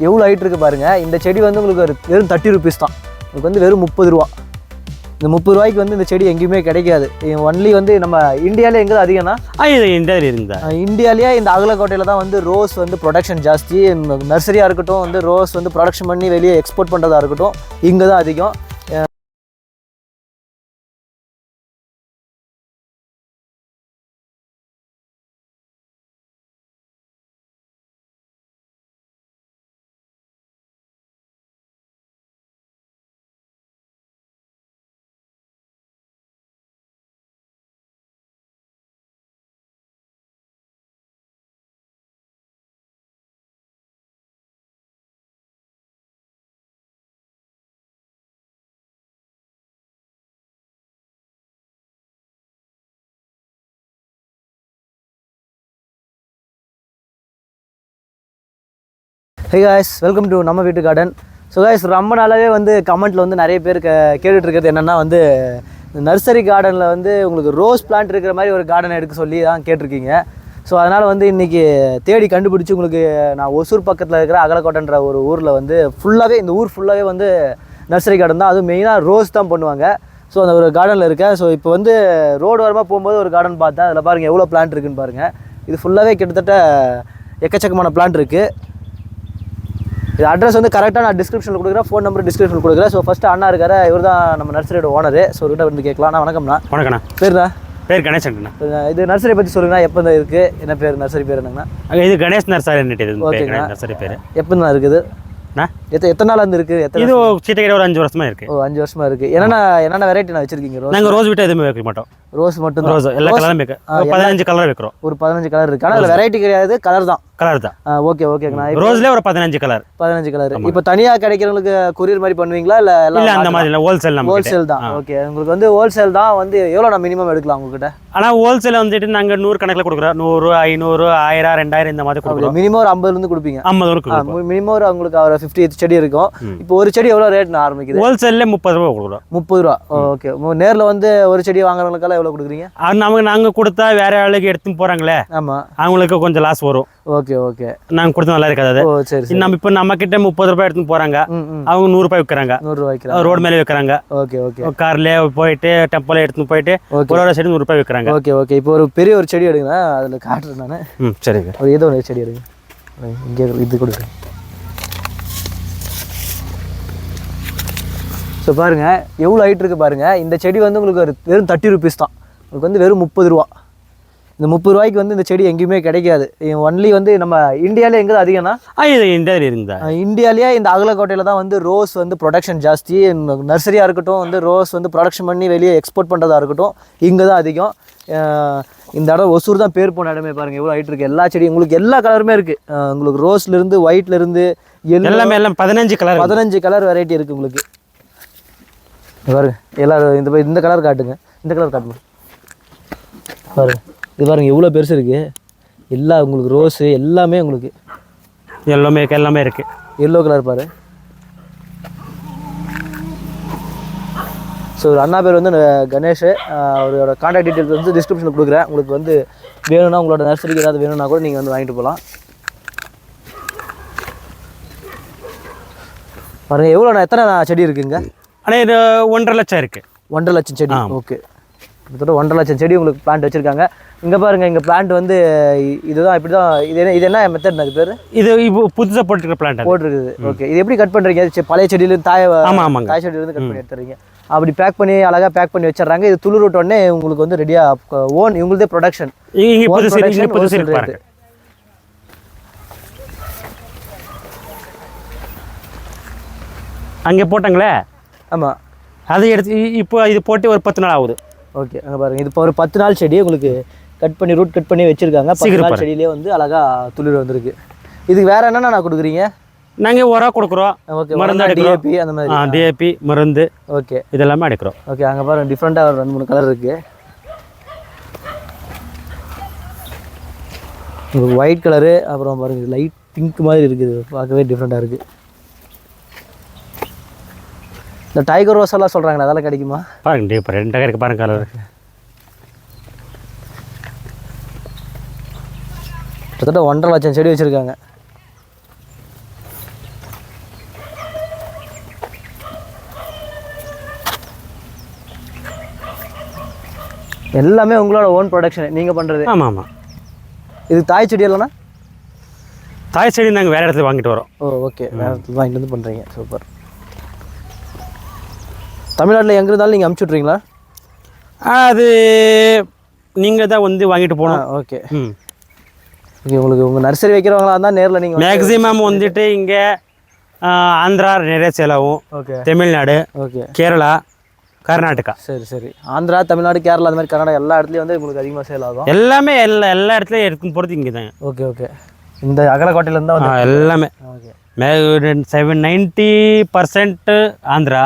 எவ்வளோ ஹைட் இருக்குது பாருங்கள் இந்த செடி வந்து உங்களுக்கு ஒரு வெறும் தேர்ட்டி ருபீஸ் தான். உங்களுக்கு வந்து வெறும் முப்பது ரூபா. இந்த முப்பது ரூபாய்க்கு வந்து இந்த செடி எங்கேயுமே கிடைக்காது. ஒன்லி வந்து நம்ம இந்தியாவிலே எங்கே அதிகம்னா ஆ இது இந்த இருந்தா. அஹ் இந்தியாவிலேயே இந்த அகலக்கோட்டையில் தான் வந்து ரோஸ் வந்து ப்ரொடக்ஷன் ஜாஸ்தி. நர்சரியாக இருக்கட்டும் வந்து ரோஸ் வந்து ப்ரொடக்ஷன் பண்ணி வெளியே எக்ஸ்போர்ட் பண்ணுறதா இருக்கட்டும் இங்கே தான் அதிகம். ஹே காய்ஸ் வெல்கம் டு நம்ம வீட்டு கார்டன் ஸோ காய்ஸ் ரொம்ப நாளாகவே வந்து கமெண்ட்டில் வந்து நிறைய பேர் க கேட்டுட்ருக்கிறது என்னென்னா வந்து நர்சரி கார்டனில் வந்து உங்களுக்கு ரோஸ் பிளான்ட் இருக்கிற மாதிரி ஒரு கார்டன் எடுக்க சொல்லி தான் கேட்டிருக்கீங்க. ஸோ அதனால் வந்து இன்றைக்கி தேடி கண்டுபிடிச்சி உங்களுக்கு நான் ஒசூர் பக்கத்தில் இருக்கிற அகலக்கோட்டைன்ற ஒரு ஊரில் வந்து ஃபுல்லாகவே இந்த ஊர் ஃபுல்லாகவே வந்து நர்சரி கார்டன் தான். அதுவும் மெயினாக ரோஸ் தான் பண்ணுவாங்க. ஸோ அந்த ஒரு கார்டனில் இருக்கேன். ஸோ இப்போ வந்து ரோடு வரமாக போகும்போது ஒரு கார்டன் பார்த்தேன். அதில் பாருங்கள் எவ்வளோ பிளான்ட் இருக்குன்னு பாருங்கள் இது ஃபுல்லாகவே கிட்டத்தட்ட எக்கச்சக்கமான பிளான்ட் இருக்குது இது அட்ரஸ் வந்து கரெக்டாக நான் டிஸ்கிரிப்ஷனில் கொடுக்குறேன். ஃபோன் நம்பர் டிஸ்கிரிப்ஷனில் கொடுக்குறேன். ஸோ ஃபஸ்ட்டு அண்ணா இருக்காரு. இவர் தான் நம்ம நர்சரியோட ஓனரு ஸோ கிட்ட வந்து கேட்கலாம். நான் வணக்கம்ண்ணா வணக்கண்ணா பேருண்ணா? பேர் கணேசன்ண்ணா இது நர்சரி பற்றி சொல்லுங்கண்ணா. எப்போ தான் இருக்குது என்ன பேர் நர்சரி பேர் என்னங்கண்ணா? அங்க இது கணேஷ் நர்சரி இது ஓகேங்கண்ணா. நர்சரி பேர். எப்போ தான் இருக்குது? அண்ணா? எத்த எத்தனை நாள் வந்து இருக்குது எத்தனை இது சீட்டை ஒரு அஞ்சு வருஷமா இருக்கு. ஓ அஞ்சு வருஷமா இருக்குது என்னென்ன என்னென்ன வெரைட்டி நான் வச்சிருக்கீங்க ரோஸ்? நாங்க ரோஸ் விட்டு எதுவுமே வைக்க மாட்டோம். ரோஸ் மட்டும் ரோஸ் எல்லா கலரும் ஒரு பதினஞ்சு கலர் வைக்கிறோம். ஒரு பதினஞ்சு கலர் இருக்குது ஆனால் வெரைட்டி கிடையாது கலர் தான். கலர் தான். ஓகே ஓகேங்கண்ணா இப்போ ரோஸ்ல ஒரு பதினஞ்சு கலர் பதினஞ்சு கலர் இப்போ தனியாக கிடைக்கிறவங்களுக்கு கொரியர் மாதிரி பண்ணுவீங்களா? இல்லை இல்ல அந்த மாதிரி இல்ல. ஹோல்சேல் நம்ம. ஹோல்சேல் தான். ஓகே உங்களுக்கு வந்து ஹோல்சேல் தான் வந்து எவ்வளோ நான் மினிமம் எடுக்கலாம் உங்ககிட்ட? ஆனா ஹோல்சேல் வந்துட்டு நாங்க நூறு கணக்குல கொடுக்குறோம். நூறு ஐநூறு ஆயிரம் ரெண்டாயிரம் இந்த மாதிரி கொடுக்குறோம். மினிமம் ஒரு ஐம்பதுலேருந்து கொடுப்பீங்க. ஐம்பது மினிமம் ஒரு உங்களுக்கு ஒரு ஃபிஃப்டி செடி இருக்கும். இப்போ ஒரு செடி எவ்வளோ ரேட் ஆரம்பிக்குது? ஹோல்சேல்ல முப்பது ரூபா கொடுக்குறோம். முப்பது ரூபா. ஓகே நேரில் வந்து ஒரு செடி வாங்குறவங்களுக்கெல்லாம் எவ்வளோ கொடுக்குறீங்க? அது நமக்கு நாங்க கொடுத்தா வேற ஆளுக்கு எடுத்துன்னு போறாங்களே. ஆமாம் அவங்களுக்கு கொஞ்சம் லாஸ் வரும். Okay okay. நாங்க கொடுத்தா நல்லா இருக்காது அது. ஓ சரி சரி. நம்ம இப்போ நம்ம கிட்ட முப்பது ரூபாய் எடுத்துன்னு ம் ம். அவங்க நூறு ரூபாய் விற்கிறாங்க நூறுரூவாய்க்கு ரோடு மேலே விற்கிறாங்க ஓகே ஓகே. கார்ல போயிட்டு டெம்போல எடுத்துன்னு போயிட்டு ஓகே. ஒரு ஒரு சைடு நூறு ரூபாய் விற்கிறாங்க ஓகே ஓகே. இப்போ ஒரு பெரிய ஒரு செடி எடுங்க. அதில் காட்டுறேன் நான். ம் சரிங்க. ஒரு ஏதோ ஒரு செடி எடுங்க. இங்கே இது கொடுக்குறேன். ஸோ பாருங்க எவ்வளோ ஹைட் இருக்குது பாருங்க. இந்த செடி வந்து உங்களுக்கு ஒரு வெறும் தேர்ட்டி ருபீஸ் தான். உங்களுக்கு வந்து வெறும் முப்பது ரூபா. இந்த முப்பது ரூபாய்க்கு வந்து இந்த செடி எங்கேயுமே கிடைக்காது. ஒன்லி வந்து நம்ம இந்தியாவிலே எங்கே அதிகம்னா? இது இந்த இருந்தா. அஹ் இந்தியாவிலேயே இந்த அகலக்கோட்டையில் தான் வந்து ரோஸ் வந்து ப்ரொடக்ஷன் ஜாஸ்தி. நர்சரியாக இருக்கட்டும் வந்து ரோஸ் வந்து ப்ரொடக்ஷன் பண்ணி வெளியே எக்ஸ்போர்ட் பண்ணுறதா இருக்கட்டும் இங்கே தான் அதிகம் இந்த இடம் ஒசூர் தான் பேர் போன இடமே பாருங்கள் எவ்வளோ ஹைட் இருக்குது எல்லா செடியும் உங்களுக்கு எல்லா கலருமே இருக்குது உங்களுக்கு ரோஸ்லேருந்து ஒயிட்லேருந்து எல்லோ எல்லாமே எல்லாம் பதினஞ்சு கலர் பதினஞ்சு கலர் வெரைட்டி இருக்குது உங்களுக்கு. பாருங்க. எல்லாரும் இந்த இந்த கலர் காட்டுங்க. இந்த கலர் காட்டுங்க. பாருங்க. இது பாருங்க எவ்வளோ பெருசு இருக்குது எல்லா உங்களுக்கு ரோஸு எல்லாமே உங்களுக்கு. எல்லாமே எல்லாமே இருக்கு. எல்லோ கலர் பாரு. ஸோ அண்ணா பேர் வந்து கணேஷ். அவரோட காண்டாக்ட் டீட்டெயில்ஸ் வந்து டிஸ்கிரிப்ஷனில் கொடுக்குறேன். உங்களுக்கு வந்து வேணும்னா உங்களோட நர்சரிக்கு ஏதாவது வேணும்னா கூட நீங்கள் வந்து வாங்கிட்டு போகலாம் பாருங்க எவ்வளோ எத்தனை செடி இருக்குங்க? ஆனா இது ஒன்றரை லட்சம் இருக்கு. ஒன்றரை லட்சம் செடி. ஓகே. கிட்டத்தட்ட ஒன்றரை லட்சம் செடி உங்களுக்கு பிளான்ட் வச்சுருக்காங்க. இங்கே பாருங்க இங்கே பிளான்ட் வந்து இதுதான் இப்படி தான் இது என்ன இது என்ன மெத்தட் அது பேர்? இது இப்போ புதுசா போட்டுருக்க பிளான்ட் போட்டிருக்குது. ஓகே. இது எப்படி கட் பண்ணுறீங்க பழைய செடியிலேருந்து தாய ஆமா ஆமாங்க. காய் செடியிலேருந்து கட் பண்ணி எடுத்துறீங்க. அப்படி பேக் பண்ணி அழகாக பேக் பண்ணி வச்சிடுறாங்க. இது துளிர் விட்ட உடனே உங்களுக்கு வந்து ரெடியாக ஓன் இவங்களுதே ப்ரொடக்ஷன் அங்கே போட்டாங்களே? ஆமாம் அதை எடுத்து இப்போ இது போட்டு ஒரு பத்து நாள் ஆகுது. ஓகே அங்கே பாருங்க. இது இப்போ ஒரு பத்து நாள் செடி உங்களுக்கு கட் பண்ணி ரூட் கட் பண்ணி வச்சிருக்காங்க. பத்து நாள் செடியிலே வந்து அழகா துளிர் வந்திருக்கு. இதுக்கு வேற என்னென்ன கொடுக்குறீங்க? நாங்க உரம் கொடுக்குறோம். ஓகே. மருந்து. டிஏபி அந்த மாதிரி. டிஏபி மருந்து. ஓகே. இதெல்லாமே அடிக்கிறோம் ஓகே அங்கே பாருங்க. டிஃப்ரெண்ட்டாக ஒரு ரெண்டு மூணு கலர் இருக்கு. உங்களுக்கு ஒயிட் கலரு அப்புறம் பாருங்க. லைட் பிங்க் மாதிரி இருக்குது. பார்க்கவே டிஃப்ரெண்ட்டாக இருக்குது இந்த டைகர் ரோஸ் எல்லாம் சொல்கிறாங்களே அதெல்லாம் கிடைக்குமா? பாருங்க இப்போ ரெண்டு டகர் இருக்குது பாருங்க கலர் கிட்டத்தட்ட ஒன்றரை லட்சம் செடி வச்சுருக்காங்க. எல்லாமே உங்களோட ஓன் ப்ரொடக்ஷன் நீங்கள் பண்ணுறது ஆமாம் ஆமாம் இது தாய் செடி இல்லைன்னா? தாய் செடி நாங்கள் வேறு இடத்துல வாங்கிட்டு வரோம். ஓ ஓகே வேறு இடத்துல வாங்கிட்டு வந்து பண்ணுறீங்க சூப்பர். தமிழ்நாட்டில் எங்கே இருந்தாலும் நீங்கள் அமுச்சு விட்றீங்களா அது நீங்கள் தான் வந்து வாங்கிட்டு போகணும். ஓகே. ம். ஓகே உங்களுக்கு உங்கள் நர்சரி வைக்கிறவங்களா இருந்தால் நேரில் நீங்கள் மேக்ஸிமம் வந்துட்டு இங்கே ஆந்திரா நிறைய செலவும் ஓகே. தமிழ்நாடு ஓகே. கேரளா கர்நாடகா. சரி சரி. ஆந்திரா தமிழ்நாடு கேரளா அந்த மாதிரி கர்நாடகா எல்லா இடத்துலையும் வந்து உங்களுக்கு அதிகமாக சேல் ஆகும். எல்லாமே எல்லா எல்லா இடத்துலையும் எடுக்கும் போகிறது இங்கே தாங்க ஓகே ஓகே. இந்த அகலக்கோட்டையிலேருந்து தான் எல்லாமே. Okay. Seven ninety percent Andhra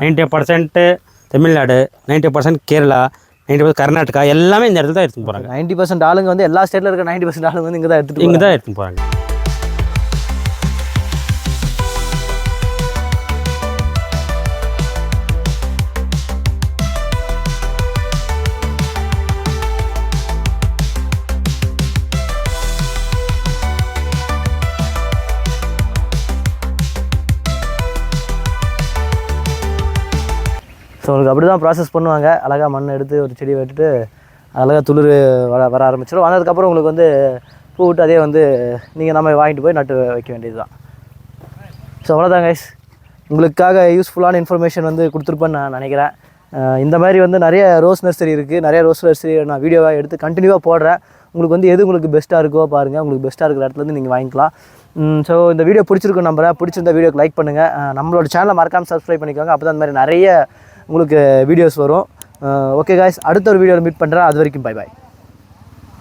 ninety percent Tamil Nadu ninety percent Kerala ninety percent Karnataka எல்லாமே இந்த இடத்துல தான் எடுத்துன்னு போகிறாங்க நைன்டி பர்சன்ட் ஆளுங்க வந்து எல்லா ஸ்டேட்டில் இருக்க நைன்டி பர்சன்ட் ஆளுங்க வந்து இங்கே தான் எடுத்துகிட்டு இங்கே தான் எடுத்துன்னு போகிறாங்க ஸோ உங்களுக்கு அப்படி தான் ப்ராசஸ் பண்ணுவாங்க. அழகாக மண் எடுத்து ஒரு செடி வெட்டிட்டு அழகாக துளிர் வர வர ஆரம்பிச்சிடும். வந்ததுக்கப்புறம் உங்களுக்கு வந்து பூ விட்டு அதே வந்து நீங்கள் நம்ம வாங்கிட்டு போய் நட்டு வைக்க வேண்டியது தான் ஸோ அவ்வளோதான் கைஸ் உங்களுக்காக யூஸ்ஃபுல்லான இன்ஃபர்மேஷன் வந்து கொடுத்துருப்பேன்னு நான் நினைக்கிறேன். இந்த மாதிரி வந்து நிறைய ரோஸ் நர்சரி இருக்குது நிறைய ரோஸ் நர்சரி நான் வீடியோவாக எடுத்து கண்டினியூவாக போடுறேன். உங்களுக்கு வந்து எது உங்களுக்கு பெஸ்ட்டாக இருக்கோ பாருங்கள் உங்களுக்கு பெஸ்ட்டாக இருக்கிற இடத்துலருந்து நீங்கள் வாங்கிக்கலாம். ஸோ இந்த வீடியோ பிடிச்சிருக்கும் நம்புறேன். பிடிச்சிருந்த வீடியோக்கு லைக் பண்ணுங்கள் நம்மளோட சேனலை மறக்காமல் சப்ஸ்கிரைப் பண்ணிக்கோங்க. அப்போ தான் இந்த மாதிரி நிறைய உங்களுக்கு வீடியோஸ் வரும். ஓகே காய்ஸ் அடுத்த ஒரு வீடியோவில் மீட் பண்ணுறேன் அது வரைக்கும் பை பாய்